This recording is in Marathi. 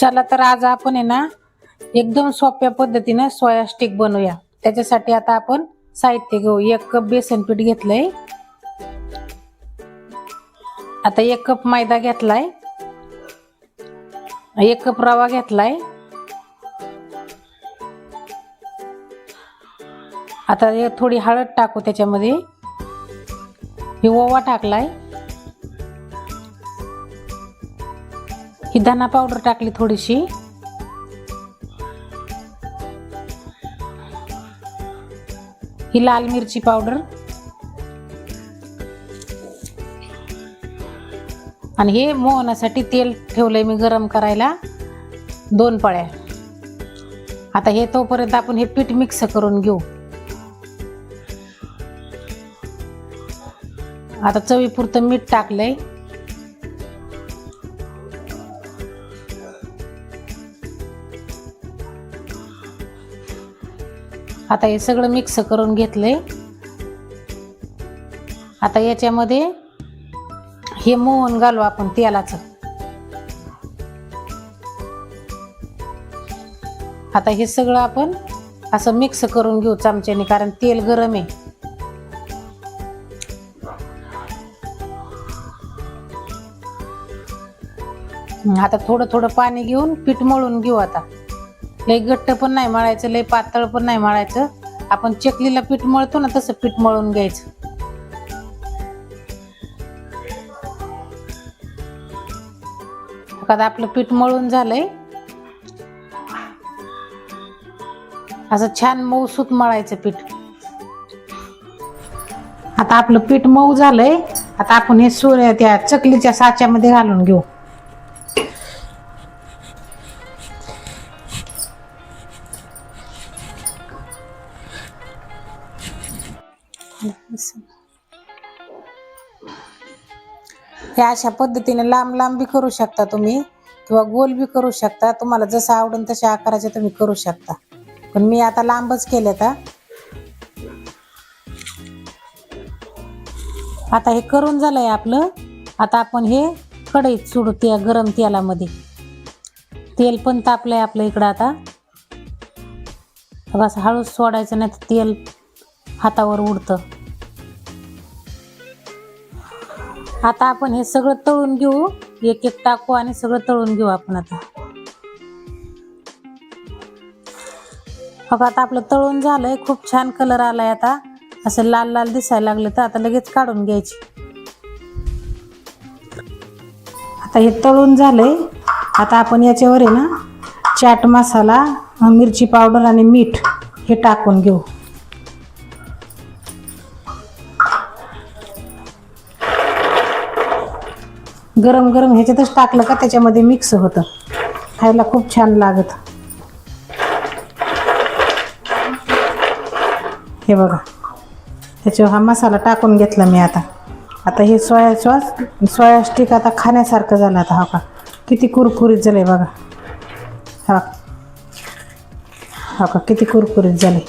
चला तर आज आपण आहे ना एकदम सोप्या पद्धतीनं सोया स्टिक बनवूया. त्याच्यासाठी आता आपण साहित्य घेऊ. एक कप बेसन पीठ घेतलंय. आता एक कप मैदा घेतलाय. एक कप रवा घेतलाय. आता थोडी हळद टाकू त्याच्यामध्ये. हे ओवा टाकलाय. ही धना पावडर टाकली थोडीशी. ही लाल मिरची पावडर आणि हे मोहनासाठी तेल ठेवलंय मी गरम करायला दोन पळ्या. आता हे तोपर्यंत आपण हे पीठ मिक्स करून घेऊ. आता चवीपुरतं मीठ टाकलंय. आता हे सगळं मिक्स करून घेतलंय. आता याच्यामध्ये हे मोहन घालू आपण तेलाचं. आता हे सगळं आपण असं मिक्स करून घेऊ चमच्याने कारण तेल गरम आहे. आता थोडं थोडं पाणी घेऊन पीठ मळून घेऊ आता. लय घट्ट पण नाही मळायचं लय पातळ पण नाही मळायचं. आपण चकलीला पीठ मळतो ना तसं पीठ मळून घ्यायचं. कदा आपलं पीठ मळून झालंय. असं छान मऊसूत मळायचं पीठ. आता आपलं पीठ मऊ झालंय. आता आपण हे सूर्य त्या चकलीच्या साच्यामध्ये घालून घेऊ. हे अशा पद्धतीने लांब लांब बी करू शकता तुम्ही किंवा गोल बी करू शकता. तुम्हाला जसं आवडेल तशा आकाराचे तुम्ही करू शकता. पण मी आता लांबच केले आता आता हे करून झालंय आपलं. आता आपण हे कढईत सोडू त्या गरम तेलामध्ये. तेल पण तापलंय आपलं इकडं आता. बस हळूच सोडायचं नाही तर तेल हातावर उडतं. आता आपण हे सगळं तळून घेऊ. एक एक टाकू आणि सगळं तळून घेऊ आपण आता. बघा आता आपलं तळून झालंय. खूप छान कलर आलाय आता. असं लाल लाल दिसायला लागलं तर आता लगेच काढून घ्यायची. आता हे तळून झालंय. आता आपण याच्यावर आहे ना चाट मसाला मिरची पावडर आणि मीठ हे टाकून घेऊ. गरम गरम ह्याच्यातच टाकलं का त्याच्यामध्ये मिक्स होतं. खायला खूप छान लागत. हे बघा. त्याच्यावर हा मसाला टाकून घेतला मी आता. आता हे सोया सॉस सोया स्टिक आता खाण्यासारखं झालं आता हा का? किती कुरकुरीत झालं आहे बघा. हा. हा का? किती कुरकुरीत झाले